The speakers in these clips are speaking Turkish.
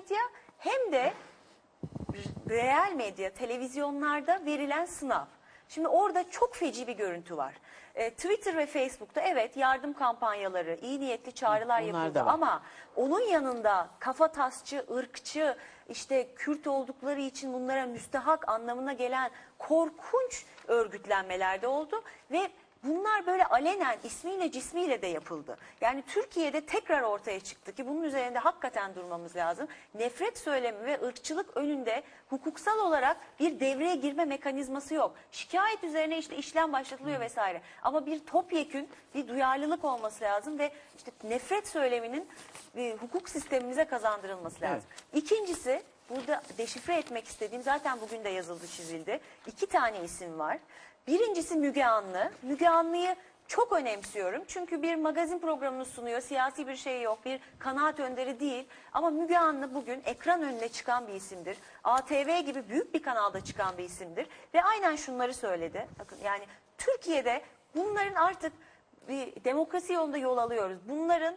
medya hem de reel medya, televizyonlarda verilen sınav. Şimdi orada çok feci bir görüntü var. E, Twitter ve Facebook'ta evet yardım kampanyaları, iyi niyetli çağrılar Bunlar yapıldı ama onun yanında kafa tasçı, ırkçı, işte Kürt oldukları için bunlara müstehak anlamına gelen korkunç örgütlenmeler de oldu ve Bunlar böyle alenen ismiyle cismiyle de yapıldı. Yani Türkiye'de tekrar ortaya çıktı ki bunun üzerinde hakikaten durmamız lazım. Nefret söylemi ve ırkçılık önünde hukuksal olarak bir devreye girme mekanizması yok. Şikayet üzerine işte işlem başlatılıyor vesaire. Ama bir topyekün bir duyarlılık olması lazım ve işte nefret söyleminin bir hukuk sistemimize kazandırılması lazım. İkincisi burada deşifre etmek istediğim zaten bugün de yazıldı çizildi. İki tane isim var. Birincisi Müge Anlı. Müge Anlı'yı çok önemsiyorum. Çünkü bir magazin programını sunuyor. Siyasi bir şey yok. Bir kanaat önderi değil. Ama Müge Anlı bugün ekran önüne çıkan bir isimdir. ATV gibi büyük bir kanalda çıkan bir isimdir. Ve aynen şunları söyledi. Bakın yani Türkiye'de bunların artık bir demokrasi yolunda yol alıyoruz. Bunların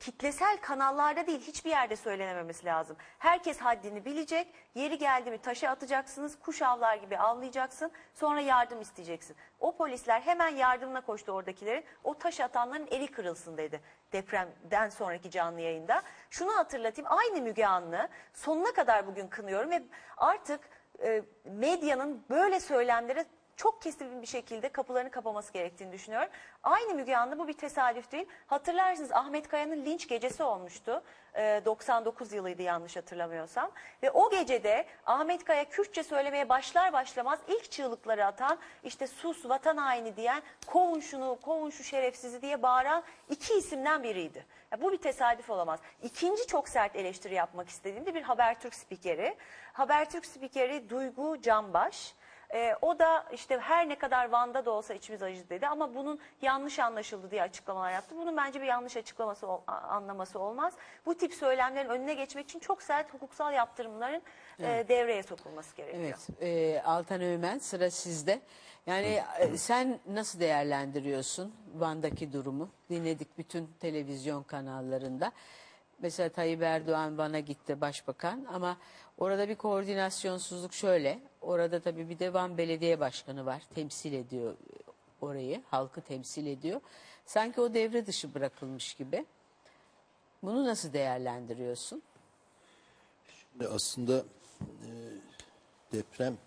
kitlesel kanallarda değil hiçbir yerde söylenememesi lazım. Herkes haddini bilecek. Yeri geldi mi taşı atacaksınız. Kuş avlar gibi avlayacaksın. Sonra yardım isteyeceksin. O polisler hemen yardımına koştu oradakilerin. O taş atanların eli kırılsın dedi. Depremden sonraki canlı yayında. Şunu hatırlatayım. Aynı Müge Anlı sonuna kadar bugün kınıyorum ve artık e, medyanın böyle söylemlere çok keskin bir şekilde kapılarını kapaması gerektiğini düşünüyorum. Aynı Müge Anlı bu bir tesadüf değil. Hatırlarsınız Ahmet Kaya'nın linç gecesi olmuştu. Ee, 99 yılıydı yanlış hatırlamıyorsam. Ve o gecede Ahmet Kaya Kürtçe söylemeye başlar başlamaz ilk çığlıkları atan işte sus vatan haini diyen kovun şunu kovun şu şerefsizi diye bağıran iki isimden biriydi. Ya bu bir tesadüf olamaz. İkinci çok sert eleştiri yapmak istediğim de bir Habertürk spikeri. Habertürk spikeri Duygu Canbaş. Ee, o da işte her ne kadar Van'da da olsa içimiz acıdı dedi ama bunun yanlış anlaşıldı diye açıklamalar yaptı. Bunun bence bir yanlış açıklaması anlaması olmaz. Bu tip söylemlerin önüne geçmek için çok sert hukuksal yaptırımların e, devreye sokulması gerekiyor. Evet, e, Altan Öğmen sıra sizde. Yani e, sen nasıl değerlendiriyorsun Van'daki durumu? Dinledik bütün televizyon kanallarında. Mesela Tayyip Erdoğan Van'a gitti başbakan ama orada bir koordinasyonsuzluk şöyle. Orada tabii bir de Van Belediye Başkanı var. Temsil ediyor orayı, halkı temsil ediyor. Sanki o devre dışı bırakılmış gibi. Bunu nasıl değerlendiriyorsun? Şimdi aslında e, deprem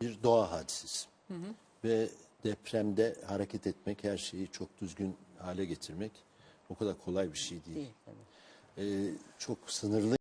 bir doğa hadisesi. Ve depremde hareket etmek, her şeyi çok düzgün hale getirmek o kadar kolay bir şey değil. Değil tabii. E, çok sınırlı